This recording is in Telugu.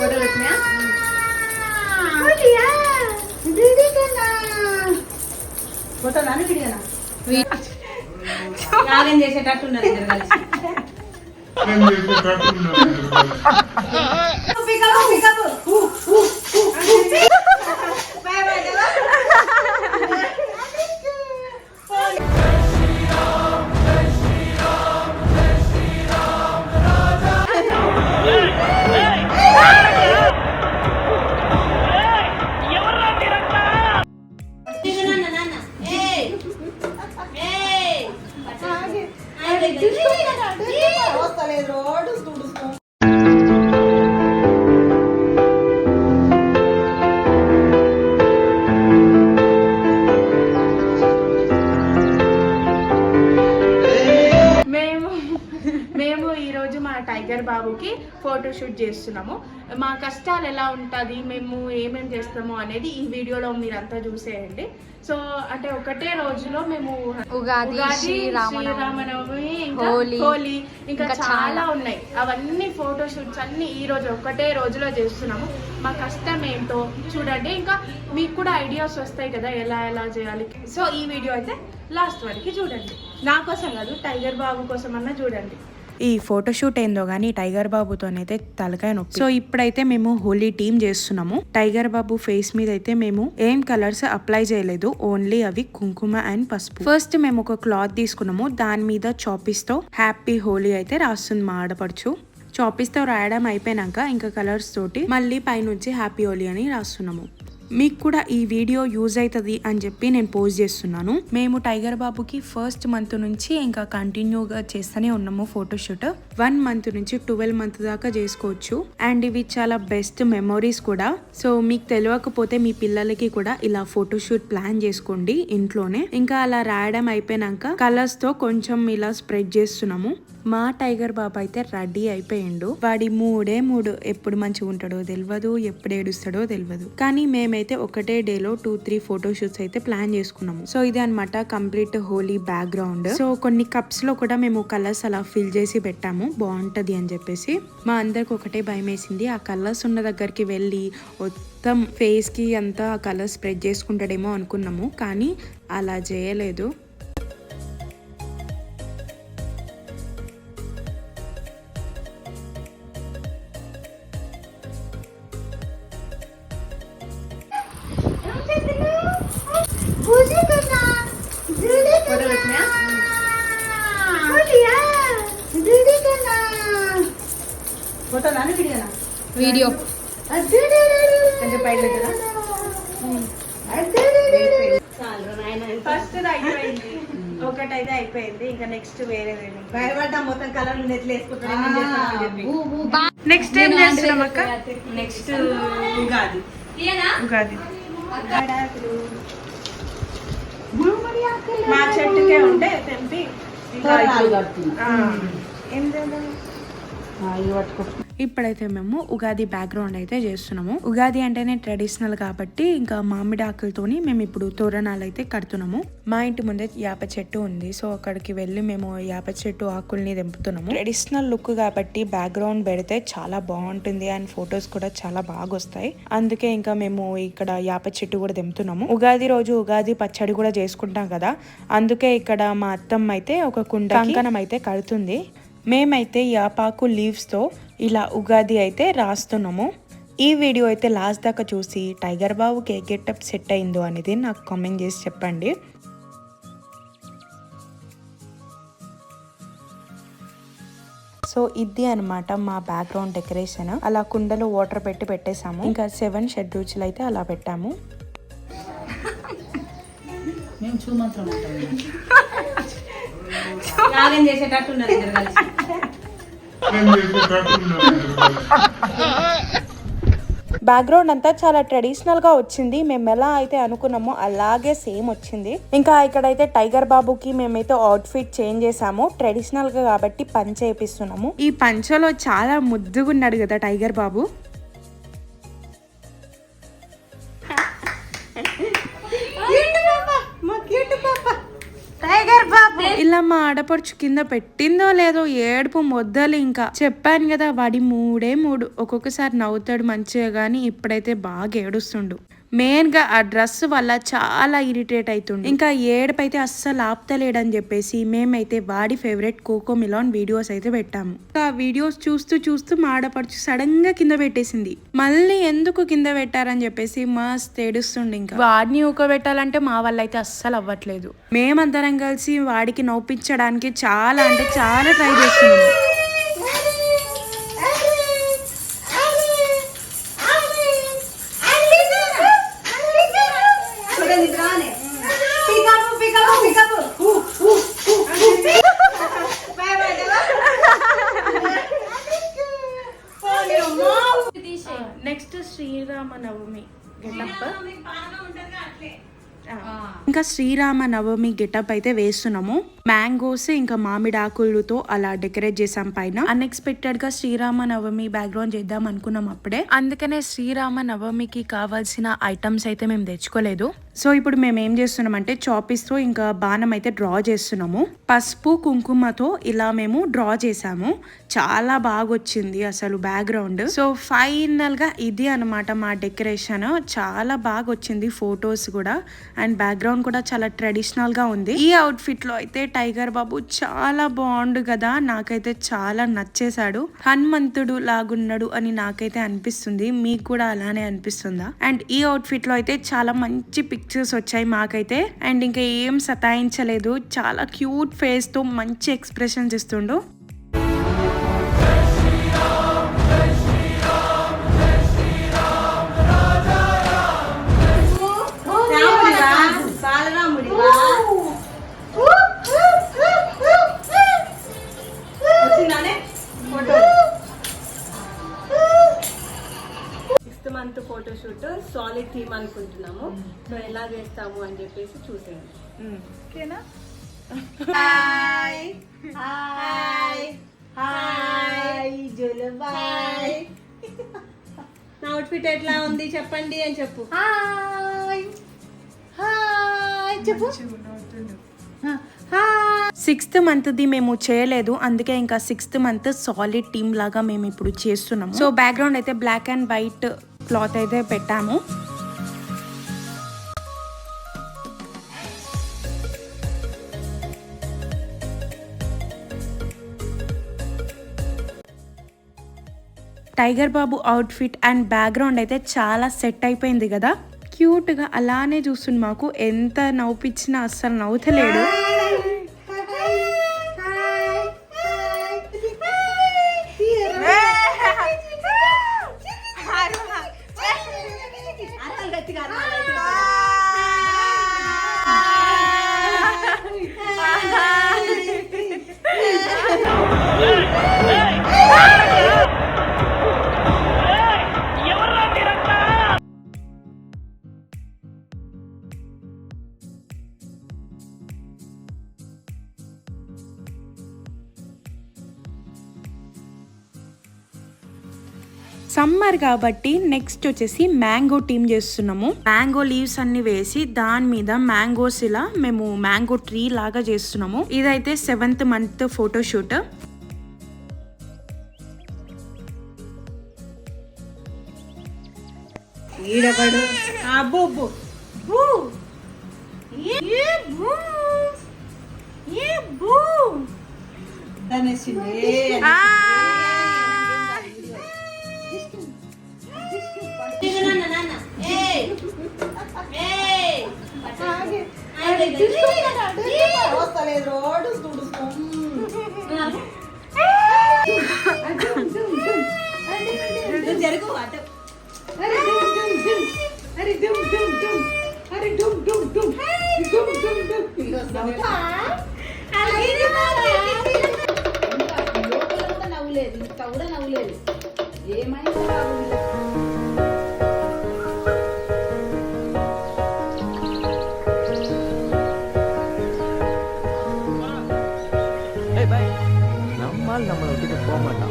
ఫోటో పెట్టినా? ఫోటో నాన్న వీడియోనా? నాగం చేసేటట్టు ఉన్నారు ఇద్దరు కలిసి. మా టైగర్ బాబుకి ఫోటో షూట్ చేస్తున్నాము. మా కష్టాలు ఎలా ఉంటుంది మేము ఏమేం చేస్తాము అనేది ఈ వీడియోలో మీరంతా చూసేయండి. సో అంటే ఒకటే రోజులో మేము ఉగాది, శ్రీరామనవమి, హోలీ, ఇంకా చాలా చాలా. ఉన్నాయి. అవన్నీ ఫోటో షూట్స్ అన్ని ఈ రోజు ఒకటే రోజులో చేస్తున్నాము. మా కష్టం ఏంటో చూడండి. ఇంకా మీకు కూడా ఐడియాస్ వస్తాయి కదా ఎలా ఎలా చేయాలి. సో ఈ వీడియో అయితే లాస్ట్ వరకు చూడండి. నా కోసం కాదు టైగర్ బాబు కోసం అన్నా చూడండి. ఈ ఫోటోషూట్ ఏందో గానీ టైగర్ బాబుతోనైతే తలకాయ నొప్పి. సో ఇప్పుడైతే మేము హోలీ టీమ్ చేస్తున్నాము. టైగర్ బాబు ఫేస్ మీద అయితే మేము ఏం కలర్స్ అప్లై చేయలేదు. ఓన్లీ అవి కుంకుమ అండ్ పసుపు. ఫస్ట్ మేము ఒక క్లాత్ తీసుకున్నాము. దాని మీద చాపిస్తో హ్యాపీ హోలీ అయితే రాస్తుంది మా ఆడపడుచు. చాపీస్తో రాయడం అయిపోయినాక ఇంకా కలర్స్ తోటి మళ్ళీ పైనుంచి హ్యాపీ హోలీ అని రాస్తున్నాము. మీకు కూడా ఈ వీడియో యూజ్ అవుతుంది అని చెప్పి నేను పోస్ట్ చేస్తున్నాను. మేము టైగర్ బాబుకి ఫస్ట్ మంత్ నుంచి ఇంకా కంటిన్యూగా చేస్తూనే ఉన్నాము ఫోటోషూట్. వన్ మంత్ నుంచి ట్వెల్వ్ మంత్ దాకా చేసుకోవచ్చు. అండ్ ఇవి చాలా బెస్ట్ మెమొరీస్ కూడా. సో మీకు తెలియకపోతే మీ పిల్లలకి కూడా ఇలా ఫోటోషూట్ ప్లాన్ చేసుకోండి ఇంట్లోనే. ఇంకా అలా రాయడం అయిపోయినాక కలర్స్తో కొంచెం ఇలా స్ప్రెడ్ చేస్తున్నాము. మా టైగర్ బాబు అయితే రెడీ అయిపోయిండు. వాడి మూడే మూడు ఎప్పుడు మంచిగా ఉంటాడో తెలియదు ఎప్పుడు ఏడుస్తాడో తెలియదు కానీ అయితే ఒకటే డేలో టూ త్రీ ఫోటో షూట్స్ అయితే ప్లాన్ చేసుకున్నాము. సో ఇది అన్నమాట కంప్లీట్ హోలీ బ్యాక్గ్రౌండ్ సో కొన్ని కప్స్లో కూడా మేము కలర్స్ అలా ఫిల్ చేసి పెట్టాము. బాగుంటది అని చెప్పేసి. మా అందరికి ఒకటే భయం వేసింది. ఆ కలర్స్ ఉన్న దగ్గరికి వెళ్ళి మొత్తం ఫేస్కి అంతా ఆ కలర్ స్ప్రెడ్ చేసుకుంటాడేమో అనుకున్నాము. కానీ అలా చేయలేదు. వీడియో. ఫస్ట్ అయిపోయింది. ఒకటైతే అయిపోయింది. ఇంకా నెక్స్ట్ వేరేది భయపడ్డా మొత్తం కలర్లు నెట్లు వేసుకుంటాను నెక్స్ట్ ఏం చేస్తున్నాం అక్క? నెక్స్ట్ ఉగాది. ఉగాది. మా చెట్టుకే ఉంటే తెంపి ఏం చేద్దాం ఇవి పట్టుకో ఇప్పుడైతే మేము ఉగాది బ్యాక్గ్రౌండ్ అయితే చేస్తున్నాము. ఉగాది అంటేనే ట్రెడిషనల్ కాబట్టి ఇంకా మామిడి ఆకులతోని మేము ఇప్పుడు తోరణాలు అయితే కడుతున్నాము. మా ఇంటి ముందే యాప చెట్టు ఉంది. సో అక్కడికి వెళ్ళి మేము యాప చెట్టు ఆకుల్ని తెంపుతున్నాము. ట్రెడిషనల్ లుక్ కాబట్టి బ్యాక్గ్రౌండ్ పెడితే చాలా బాగుంటుంది అండ్ ఫొటోస్ కూడా చాలా బాగా వస్తాయి. అందుకే ఇంకా మేము ఇక్కడ యాప చెట్టు కూడా తెంపుతున్నాము. ఉగాది రోజు ఉగాది పచ్చడి కూడా చేసుకుంటాం కదా. అందుకే ఇక్కడ మా అత్తమ్మ అయితే ఒక కుండ కంకణం అయితే కడుతుంది. మేమైతే యాపాకు లీవ్స్తో ఇలా ఉగాది అయితే రాస్తున్నాము. ఈ వీడియో అయితే లాస్ట్ దాకా చూసి టైగర్ బాబుకి ఏ గెటప్ సెట్ అయిందో అనేది నాకు కామెంట్ చేసి చెప్పండి. సో ఇది అన్నమాట మా బ్యాక్గ్రౌండ్ డెకరేషన్. అలా కుండలో వాటర్ పెట్టి పెట్టేశాము. ఇంకా సెవెన్ షెడ్ రుచులు అయితే అలా పెట్టాము. చేసేటట్టు ఉన్నారు ఇద్దరు కలిసి. బ్యాక్గ్రౌండ్ అంతా చాలా ట్రెడిషనల్గా వచ్చింది. మేము ఎలా అయితే అనుకున్నామో అలాగే సేమ్ వచ్చింది. ఇంకా ఇక్కడైతే టైగర్ బాబుకి మేమైతే అవుట్ ఫిట్ చేంజ్ చేసాము. ట్రెడిషనల్గా కాబట్టి పంచ వేపిస్తున్నాము. ఈ పంచలో చాలా ముద్దుగా ఉన్నాడు కదా టైగర్ బాబు మా ఆడపడుచు కింద పెట్టిందో లేదో ఏడుపు మొద్దలు ఇంకా. చెప్పాను కదా వాడి మూడే మూడు. ఒక్కొక్కసారి నవ్వుతాడు మంచిగా కానీ ఇప్పుడైతే బాగా ఏడుస్తుండు. మెయిన్గా ఆ డ్రెస్ వల్ల చాలా ఇరిటేట్ అవుతుంది ఇంకా ఏడుపైతే అస్సలు ఆపుతలేడని చెప్పేసి మేమైతే వాడి ఫేవరెట్ కోకో మిలాన్ వీడియోస్ అయితే పెట్టాము. ఆ వీడియోస్ చూస్తూ చూస్తూ మా ఆడపడుచు సడన్గా కింద పెట్టేసింది. మళ్ళీ ఎందుకు కింద పెట్టారని చెప్పేసి మస్త్ ఏడుస్తుండే ఇంకా. వాడిని ఊకబెట్టాలంటే మా వల్ల అయితే అస్సలు అవ్వట్లేదు. మేమందరం కలిసి వాడికి నవ్వుపించడానికి చాలా అంటే చాలా ట్రై చేస్తున్నాము ఇంకా శ్రీరామ నవమి గెటప్ అయితే వేస్తున్నాము. మ్యాంగోస్ ఇంకా మామిడి ఆకులతో అలా డెకరేట్ చేసాం పైన. అన్ఎక్స్పెక్టెడ్గా శ్రీరామ నవమి బ్యాక్గ్రౌండ్ చేద్దాం అనుకున్నాం అప్పుడే. అందుకనే శ్రీరామ నవమికి కావాల్సిన ఐటమ్స్ అయితే మేము తెచ్చుకోలేదు. సో ఇప్పుడు మేము ఏం చేస్తున్నాం అంటే చాపిస్తో ఇంకా బాణం అయితే డ్రా చేస్తున్నాము. పసుపు కుంకుమతో ఇలా మేము డ్రా చేసాము చాలా బాగా వచ్చింది అసలు బ్యాక్గ్రౌండ్ సో ఫైనల్గా ఇది అన్నమాట మా డెకరేషన్ చాలా బాగా వచ్చింది ఫొటోస్ కూడా. అండ్ బ్యాక్గ్రౌండ్ కూడా చాలా ట్రెడిషనల్గా ఉంది. ఈ అవుట్ ఫిట్లో అయితే టైగర్ బాబు చాలా బాగుండు కదా నాకైతే చాలా నచ్చేశాడు. హనుమంతుడు లాగున్నాడు అని నాకైతే అనిపిస్తుంది. మీకు కూడా అలానే అనిపిస్తుందా? అండ్ ఈ అవుట్ఫిట్లో అయితే చాలా మంచి పిక్చర్స్ వచ్చాయి మాకైతే. అండ్ ఇంకా ఏం సతాయించలేదు. చాలా క్యూట్ ఫేస్తో మంచి ఎక్స్ప్రెషన్స్ ఇస్తుండు. చేస్తాము అని చెప్పేసి చూసేయండి ఓకేనా హాయ్ హాయ్ హాయ్ జులుబాయ్ నా అవుట్ఫిట్ ఎట్లా ఉంది చెప్పండి అని చెప్పు హాయ్ హాయ్ చెప్పు సిక్స్త్ మంత్ది మేము చేయలేదు. అందుకే ఇంకా సిక్స్త్ మంత్ సాలిడ్ టీమ్ లాగా మేము ఇప్పుడు చేస్తున్నాము. సో బ్యాక్గ్రౌండ్ అయితే బ్లాక్ అండ్ వైట్ క్లాత్ అయితే పెట్టాము. Tiger Babu outfit and background అయితే చాలా సెట్ అయిపోయింది కదా. క్యూట్గా అలానే చూస్తుంది మాకు. ఎంత నవ్వుపిచ్చినా అస్సలు నవ్వుతలేడు. అరవాలి సమ్మర్ కాబట్టి నెక్స్ట్ వచ్చేసి మ్యాంగో టీమ్ చేస్తున్నాము. మ్యాంగో లీవ్స్ అన్ని వేసి దాని మీద మ్యాంగోస్ ఇలా మేము మ్యాంగో ట్రీ లాగా చేస్తున్నాము. ఇదైతే సెవెంత్ మంత్ ఫోటోషూట్ ఈడబడు అబ్బో బు బు. ఏ బు? ఏ బు? నవ్వులేదు ఇంత కూడా నవ్వులేదు ఏమైంది நம்மால் நம்மளை விட்டுட்டு போக மாட்டான்